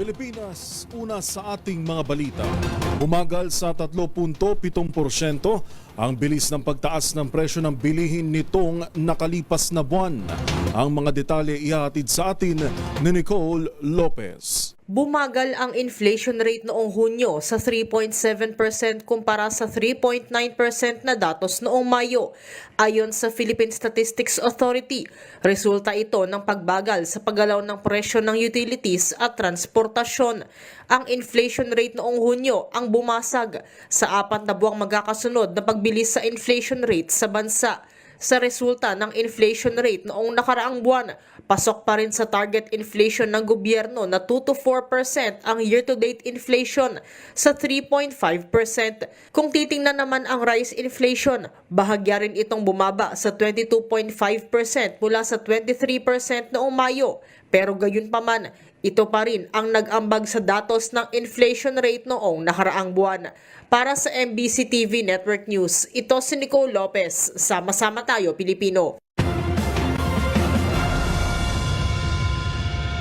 Pilipinas, una sa ating mga balita. Umagal sa 3.7% ang bilis ng pagtaas ng presyo ng bilihin nitong nakalipas na buwan. Ang mga detalye ihatid sa atin ni Nicole Lopez. Bumagal ang inflation rate noong Hunyo sa 3.7% kumpara sa 3.9% na datos noong Mayo. Ayon sa Philippine Statistics Authority, resulta ito ng pagbagal sa paggalaw ng presyo ng utilities at transportasyon. Ang inflation rate noong Hunyo ang bumasag sa apat na buwang magkakasunod na pagbilis sa inflation rate sa bansa. Sa resulta ng inflation rate noong nakaraang buwan, pasok pa rin sa target inflation ng gobyerno na 2 to 4% ang year-to-date inflation sa 3.5%. Kung titingnan naman ang rice inflation, bahagya rin itong bumaba sa 22.5% mula sa 23% noong Mayo. Pero gayon pa man, ito pa rin ang nag-ambag sa datos ng inflation rate noong nakaraang buwan. Para sa MBC TV Network News, ito si Nicole Lopez. Sama-sama tayo, Pilipino.